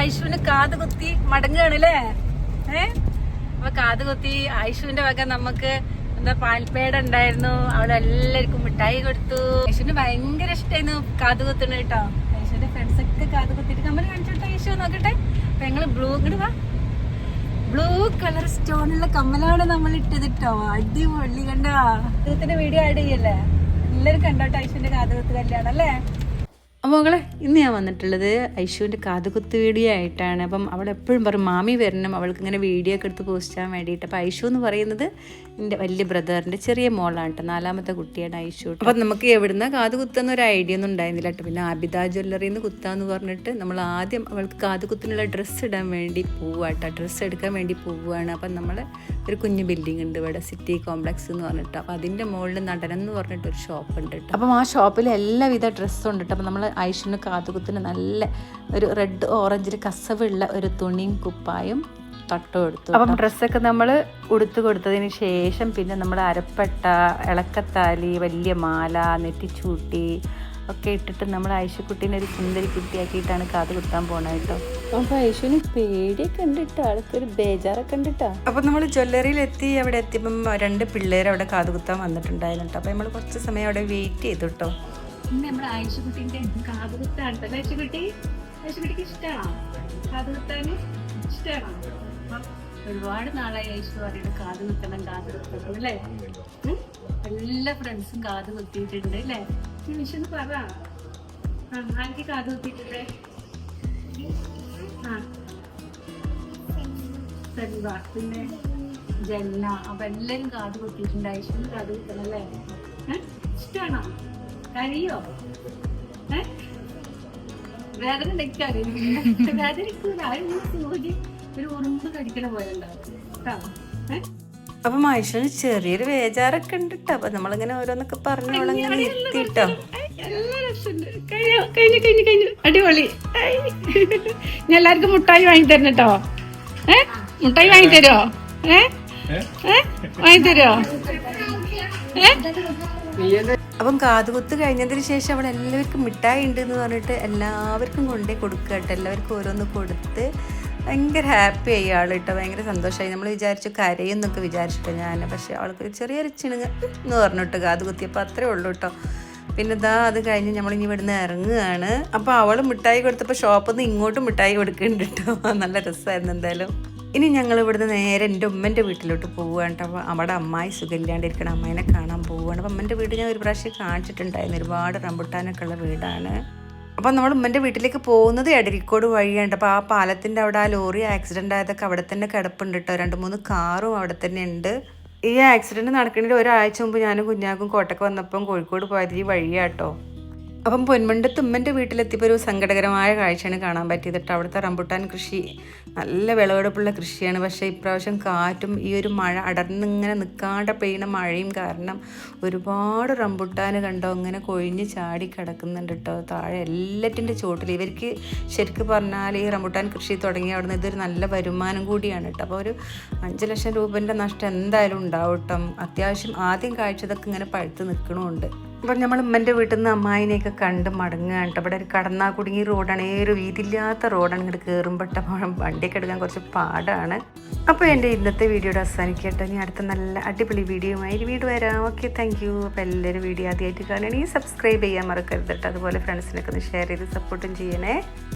ആയിഷുവിന് കാത് കുത്തി മടങ്ങുകയാണ് അല്ലേ ഏ? അപ്പൊ കാത് കുത്തി ആയിഷുവിന്റെ വക നമുക്ക് എന്താ പാൽപ്പേട ഉണ്ടായിരുന്നു. അവിടെ എല്ലാവർക്കും മിഠായി കൊടുത്തു. ആയിഷുവിന് ഭയങ്കര ഇഷ്ടമായിരുന്നു കാത് കുത്തണ കേട്ടോ. ആയിഷുവിന്റെ ഫ്രണ്ട്സ് ഒക്കെ കാത് കുത്തിട്ട് കമ്മൽ കാണിച്ചോട്ടെ ആയിഷു നോക്കട്ടെ. അപ്പൊ ഞങ്ങൾ ബ്ലൂ ഇടുക ബ്ലൂ കളർ സ്റ്റോണുള്ള കമ്മലാണ് നമ്മൾ ഇട്ടത് കേട്ടോ. അടിപൊളി കണ്ടാ? ഇതിന്റെ വീഡിയോ ആഡ് ചെയ്യല്ലേ? എല്ലാവരും കണ്ടോട്ടെ ഐശ്വന്റെ കാതുകത്ത് കല്യാണം അല്ലേ? അപ്പോൾ മകളെ ഇന്ന് ഞാൻ വന്നിട്ടുള്ളത് ഐശുവിന്റെ കാതുകുത്ത് വീഡിയോ ആയിട്ടാണ്. അപ്പം അവൾ എപ്പോഴും പറയും മാമി വരണം അവൾക്ക് ഇങ്ങനെ വീഡിയോ ഒക്കെ എടുത്ത് പോസ്റ്റ് ചെയ്യാൻ വേണ്ടിയിട്ട്. അപ്പോൾ ഐഷു എന്ന് പറയുന്നത് എന്റെ വലിയ ബ്രദറിന്റെ ചെറിയ മോളാണ് കേട്ടോ. നാലാമത്തെ കുട്ടിയാണ് ഐഷു അപ്പം നമുക്ക് എവിടുന്ന കാത് കുത്തുന്ന ഒരു ഐഡിയ ഒന്നും ഉണ്ടായിരുന്നില്ല കേട്ടോ. പിന്നെ ആബിദ ജ്വല്ലറിയിൽ നിന്ന് കുത്താന്ന് പറഞ്ഞിട്ട് നമ്മൾ ആദ്യം അവൾക്ക് കാത് കുത്തിനുള്ള ഡ്രസ്സ് ഇടാൻ വേണ്ടി പോവാട്ടോ ഡ്രസ്സ് എടുക്കാൻ വേണ്ടി പോവുകയാണ് അപ്പം നമ്മൾ ഒരു കുഞ്ഞു ബിൽഡിംഗ് ഉണ്ട് ഇവിടെ സിറ്റി കോംപ്ലക്സ് എന്ന് പറഞ്ഞിട്ട്. അപ്പോൾ അതിന്റെ മുകളിൽ നടനം എന്ന് പറഞ്ഞിട്ട് ഒരു ഷോപ്പ് ഉണ്ട് കേട്ടോ. അപ്പം ആ ഷോപ്പിൽ എല്ലാവിധ ഡ്രസ്സും ഉണ്ട് കേട്ടോ. അപ്പം നമ്മൾ ഐഷിന് കാതുകുത്തിന് നല്ല ഒരു റെഡ് ഓറഞ്ചിൽ കസവുള്ള ഒരു തുണിയും കുപ്പായും തട്ടും എടുത്തു അപ്പം ഡ്രസ്സൊക്കെ നമ്മൾ ഉടുത്തു കൊടുത്തതിന് ശേഷം പിന്നെ നമ്മൾ അരപ്പട്ട ഇളക്കത്താലി വലിയ മാല നെറ്റിച്ചൂട്ടി ഒക്കെ ഇട്ടിട്ട് നമ്മൾ ഐശക്കുട്ടീനെ ഒരു സുന്ദരി കുട്ടിയാക്കിയിട്ടാണ് കാത് കുത്താൻ പോണത് കേട്ടോ. അപ്പൊ ഐശുവിന് പേടിയൊക്കെ ഉണ്ട് കേട്ടോ. ആൾക്കൊരു ബേജാറൊക്കെ ഉണ്ട് കേട്ടോ. അപ്പൊ നമ്മൾ ജ്വല്ലറിയിൽ എത്തി അവിടെ എത്തിയപ്പം രണ്ട് പിള്ളേർ അവിടെ കാത് കുത്താൻ വന്നിട്ടുണ്ടായിരുന്നു കേട്ടോ. അപ്പൊ നമ്മൾ കുറച്ച് സമയം അവിടെ വെയിറ്റ് ചെയ്തു കേട്ടോ. ഇന്ന് നമ്മുടെ ആയിഷക്കുട്ടിന്റെ കാതുകുത്താണ്. തന്നെ ആയിഷക്കുട്ടി ആയിഷക്കുട്ടിക്ക് ഇഷ്ടമാണോ കാതുകുത്താന് ഇഷ്ടമാണ് ഇഷ്ടമാണോ ഒരുപാട് നാളായി ഐഷു പറയുന്നത് കാത് കുത്തണം കാത് കുത്തണം അല്ലേ എല്ലാ ഫ്രണ്ട്സും കാത് കുത്തിയിട്ടുണ്ട് അല്ലേ? നിമിഷം പറ. ആ ആർക്ക് കാത് ആ. പിന്നെ ജന്ന. അപ്പൊ എല്ലാരും കാത് കുത്തിയിട്ടുണ്ട് കാത് കുത്തണം അല്ലേ ഏ? ഏ? വേദന വേദനിക്കൂല സൂചി ഒരു ഉറുമ്പ് കടിക്കണ പോലെ ഉണ്ടാവും. കേട്ടോ? ഏ? അപ്പൊ മനുഷ്യന് ചെറിയൊരു വേജാറൊക്കെ ഉണ്ട് കേട്ടോ അപ്പൊ നമ്മളിങ്ങനെ ഓരോന്നൊക്കെ പറഞ്ഞോളങ്ങനെ എത്തിട്ടോ കഴിഞ്ഞു കഴിഞ്ഞു കഴിഞ്ഞു കഴിഞ്ഞു. അടിപൊളി. ഞാൻ എല്ലാവർക്കും മുട്ടായി വാങ്ങി തരണം കേട്ടോ. ഏ? മുട്ടായി വാങ്ങി തരുമോ ഏ? ഏ? വാങ്ങി തരുമോ ഏ? അപ്പം കാതുകുത്ത് കഴിഞ്ഞതിന് ശേഷം അവിടെ എല്ലാവർക്കും മിഠായി ഉണ്ട് എന്ന് പറഞ്ഞിട്ട് എല്ലാവർക്കും കൊണ്ടേ കൊടുക്കുക കേട്ടോ. എല്ലാവർക്കും ഓരോന്ന് കൊടുത്ത് ഭയങ്കര ഹാപ്പി ആയി ആൾ കേട്ടോ. ഭയങ്കര സന്തോഷമായി. നമ്മൾ വിചാരിച്ചു കരയെന്നൊക്കെ വിചാരിച്ചിട്ടോ ഞാൻ. പക്ഷേ അവൾക്ക് ചെറിയൊരു ചിണുങ്ങ എന്ന് പറഞ്ഞിട്ട് കാത് കുത്തിയപ്പോൾ അത്രേ ഉള്ളൂ കേട്ടോ. പിന്നെ ഇതാ അത് കഴിഞ്ഞ് നമ്മളിനി ഇവിടുന്ന് ഇറങ്ങുകയാണ്. അപ്പോൾ അവൾ മിഠായി കൊടുത്തപ്പോൾ ഷോപ്പിൽ നിന്ന് ഇങ്ങോട്ടും മിഠായി കൊടുക്കുന്നുണ്ട് കേട്ടോ. നല്ല രസമായിരുന്നു എന്തായാലും. ഇനി ഞങ്ങൾ ഇവിടുന്ന് നേരെ എന്റെ ഉമ്മന്റെ വീട്ടിലോട്ട് പോവുകയാണ് കേട്ടോ. അവിടെ അമ്മായി സുഖമില്ലാണ്ടിരിക്കണം. അമ്മേനെ കാണാൻ പോവുകയാണ്. അപ്പം അമ്മന്റെ വീട് ഞാൻ ഒരു പ്രാവശ്യം കാണിച്ചിട്ടുണ്ടായിരുന്നു. ഒരുപാട് റംബുട്ടാനൊക്കെ ഉള്ള വീടാണ്. അപ്പം നമ്മൾ ഉമ്മന്റെ വീട്ടിലേക്ക് പോകുന്നത് എടരിക്കോട് വഴിയാണ്. അപ്പോൾ ആ പാലത്തിന്റെ അവിടെ ആ ലോറി ആക്സിഡന്റ് ആയതൊക്കെ അവിടെ തന്നെ കിടപ്പുണ്ട് കേട്ടോ. രണ്ട് മൂന്ന് കാറും അവിടെ തന്നെ ഉണ്ട്. ഈ ആക്സിഡന്റ് നടക്കുന്നതിൽ ഒരാഴ്ച മുമ്പ് ഞാനും കുഞ്ഞാക്കും കോട്ടക്ക് വന്നപ്പം കോഴിക്കോട് പോയത് ഈ വഴിയാട്ടോ അപ്പം പൊന്മണ്ടത്ത് ഉമ്മന്റെ വീട്ടിലെത്തിയപ്പോൾ ഒരു സങ്കടകരമായ കാഴ്ചയാണ് കാണാൻ പറ്റിയത് കേട്ടോ. അവിടുത്തെ റംബുട്ടാൻ കൃഷി നല്ല വിളവെടുപ്പുള്ള കൃഷിയാണ്. പക്ഷേ ഇപ്രാവശ്യം കാറ്റും ഈ ഒരു മഴ അടർന്നിങ്ങനെ നിൽക്കാണ്ട് പെയ്യുന്ന മഴയും കാരണം ഒരുപാട് റംബുട്ടാൻ കണ്ടോ അങ്ങനെ കൊഴിഞ്ഞ് ചാടി കിടക്കുന്നുണ്ട് കേട്ടോ. താഴെ എല്ലാറ്റിന്റെ ചോട്ടിൽ ഇവർക്ക് ശരിക്കും പറഞ്ഞാൽ ഈ റംബുട്ടാൻ കൃഷി തുടങ്ങി അവിടുന്ന് ഇതൊരു നല്ല വരുമാനം കൂടിയാണ് കേട്ടോ. അപ്പോൾ ഒരു അഞ്ച് ലക്ഷം രൂപന്റെ നഷ്ടം എന്തായാലും ഉണ്ടാവും കേട്ടോ. അത്യാവശ്യം ആദ്യം കാഴ്ചതൊക്കെ ഇങ്ങനെ പഴുത്ത് നിൽക്കണമുണ്ട്. അപ്പം നമ്മൾ ഉമ്മന്റെ വീട്ടിൽ നിന്ന് അമ്മായിനെയൊക്കെ കണ്ട് മടങ്ങുകയാണ് കേട്ടോ. ഇവിടെ ഒരു കടന്നാ കുടുങ്ങി റോഡാണ്. ഈ ഒരു വീതിയില്ലാത്ത റോഡാണ് ഇങ്ങോട്ട് കയറുമ്പോഴത്തെ വണ്ടിയൊക്കെ എടുക്കാൻ കുറച്ച് പാടാണ്. അപ്പോൾ എന്റെ ഇന്നത്തെ വീഡിയോയുടെ അവസാനിക്കട്ടെ. ഇനി അടുത്ത നല്ല അടിപൊളി വീഡിയോയുമായി വീട് വരാം. ഓക്കെ താങ്ക് യു അപ്പോൾ എല്ലാവരും വീഡിയോ ആദ്യമായിട്ട് കാണുകയാണെങ്കിൽ സബ്സ്ക്രൈബ് ചെയ്യാൻ മറക്കരുത് കേട്ടോ അതുപോലെ ഫ്രണ്ട്സിനൊക്കെ ഒന്ന് ഷെയർ ചെയ്ത് സപ്പോർട്ടും ചെയ്യണേ.